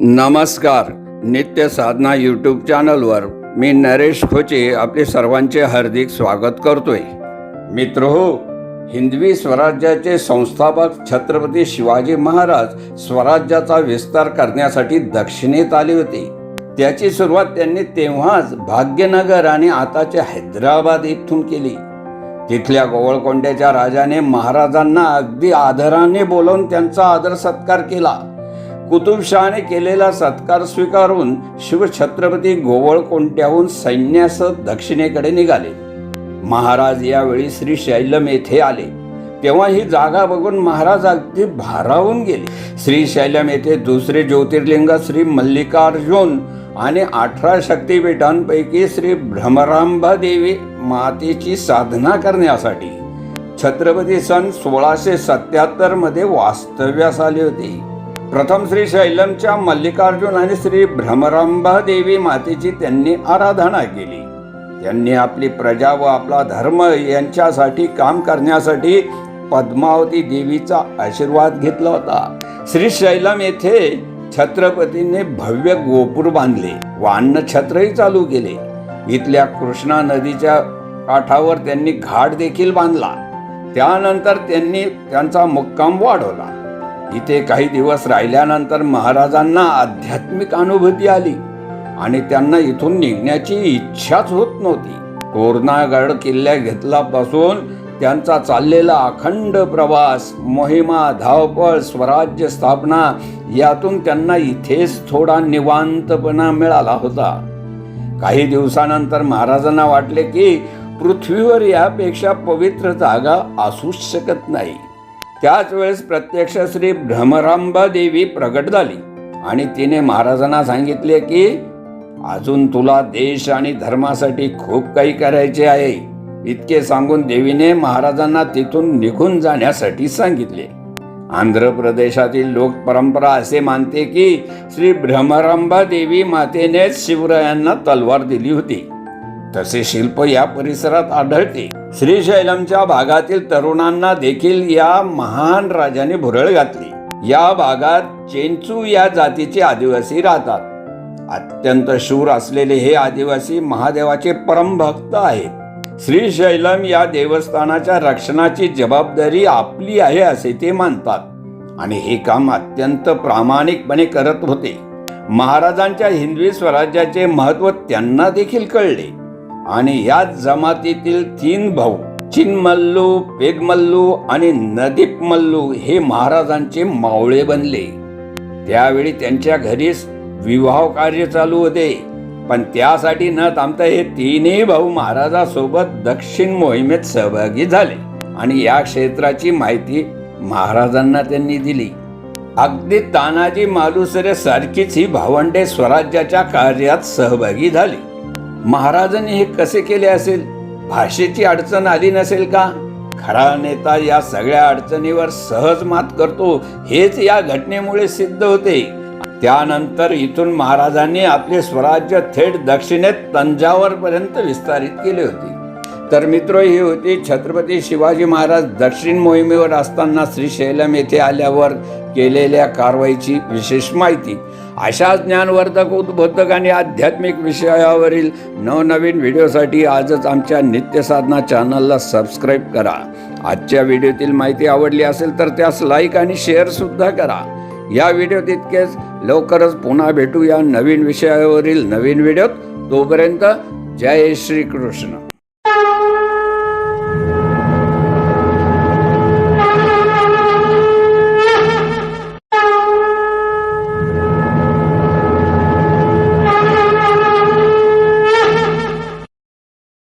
नमस्कार नित्य साधना यूट्यूब चॅनलवर मी नरेश खोचे आपले सर्वांचे हार्दिक स्वागत करतोय. मित्र हो हिंदवी स्वराज्याचे संस्थापक छत्रपती शिवाजी महाराज स्वराज्याचा विस्तार करण्यासाठी दक्षिणेत आले होते. त्याची सुरुवात त्यांनी तेव्हाच भाग्यनगर आणि आताचे हैदराबाद येथून केली. तिथल्या गोवळकोंड्याच्या राजाने महाराजांना अगदी आदराने बोलावून त्यांचा आदर सत्कार केला. कुतुबशहाने केलेला सत्कार स्वीकारून शिवछत्रपती गोवळकोंड्याहून सैन्यास दक्षिणेकडे निघाले. महाराज यावेळी श्री शैलम येथे आले. तेव्हा ही जागा बघून महाराज अगदी भारावून गेले. श्री शैलम येथे दुसरे ज्योतिर्लिंग श्री मल्लिकार्जुन आणि अठरा शक्तिपीठांपैकी श्री भ्रमरांबा देवी मातेची साधना करण्यासाठी. छत्रपती सन सोळाशे सत्याहत्तरमध्ये वास्तव्यास आले होते. प्रथम श्री शैलमच्या मल्लिकार्जुन आणि श्री भ्रमरांबा देवी मातेची त्यांनी आराधना केली. त्यांनी आपली प्रजा व आपला धर्म यांच्यासाठी काम करण्यासाठी पद्मावती देवीचा आशीर्वाद घेतला होता. श्री शैलम येथे छत्रपतीने भव्य गोपूर बांधले. व अन्नछत्रही चालू केले. इथल्या कृष्णा नदीच्या काठावर त्यांनी घाट देखील बांधला. त्यानंतर त्यांनी त्यांचा मुक्काम वाढवला. इथे काही दिवस राहिल्यानंतर महाराजांना आध्यात्मिक अनुभूती आली आणि त्यांना इथून निघण्याची इच्छाच होत नव्हती. तोरणागड किल्ल्या घेतल्यापासून त्यांचा चाललेला अखंड प्रवास मोहिमा धावपळ स्वराज्य स्थापना यातून त्यांना इथेच थोडा निवांतपणा मिळाला होता. काही दिवसानंतर महाराजांना वाटले की पृथ्वीवर यापेक्षा पवित्र जागा असूच शकत नाही. त्याच वेळेस प्रत्यक्ष श्री भ्रमरांबा देवी प्रगट झाली. आणि तिने महाराजांना सांगितले की अजून तुला देश आणि धर्मासाठी खूप काही करायचे आहे. इतके सांगून देवीने महाराजांना तिथून निघून जाण्यासाठी सांगितले. आंध्र प्रदेशातील लोक परंपरा असे मानते की श्री भ्रमरांबा देवी मातेनेच शिवरायांना तलवार दिली होती. तसे शिल्प या परिसरात आढळते. श्रीशैलमच्या भागातील तरुणांना देखील या महान राजाने भुरळ घातली. या भागात चेंचू या जातीचे आदिवासी राहतात. अत्यंत शूर असलेले हे आदिवासी महादेवाचे परमभक्त आहेत. श्रीशैलम या देवस्थानाच्या रक्षणाची जबाबदारी आपली आहे असे ते मानतात आणि हे काम अत्यंत प्रामाणिकपणे करत होते. महाराजांच्या हिंदवी स्वराज्याचे महत्त्व त्यांना देखील कळले. आणि याच जमातीतील तीन भाऊ चिनमल्लू पेगमल्लू आणि नदीप मल्लू हे महाराजांचे मावळे बनले. त्यावेळी त्यांच्या घरीच विवाह कार्य चालू होते. पण त्यासाठी न थांबता हे तीनही भाऊ महाराजासोबत दक्षिण मोहिमेत सहभागी झाले आणि या क्षेत्राची माहिती महाराजांना त्यांनी दिली. अगदी तानाजी मालुसरे सारखीच ही भावंडे स्वराज्याच्या कार्यात सहभागी झाली. महाराजांनी हे कसे केले असेल? भाषेची अडचण आली नसेल का? खरा नेता या सगळ्या अडचणीवर सहज मात करतो हेच या घटनेमुळे सिद्ध होते. त्यानंतर इथून महाराजांनी आपले स्वराज्य थेट दक्षिणेत तंजावर पर्यंत विस्तारित केले होते. तर मित्र ही होती छत्रपती शिवाजी महाराज दक्षिण मोहिमेवर असताना श्रीशैलम येथे आल्यावर केलेल्या कारवाईची विशेष माहिती. अशा ज्ञानवर्धक उद्बोधक आणि आध्यात्मिक विषयावरील नवनवीन व्हिडिओसाठी आजच आमच्या नित्यसाधना चॅनलला सबस्क्राईब करा. आजच्या व्हिडिओतील माहिती आवडली असेल तर त्यास लाईक आणि शेअरसुद्धा करा. या व्हिडिओत इतकेच लवकरच पुन्हा भेटू या नवीन विषयावरील नवीन व्हिडिओत. तोपर्यंत जय श्री कृष्ण.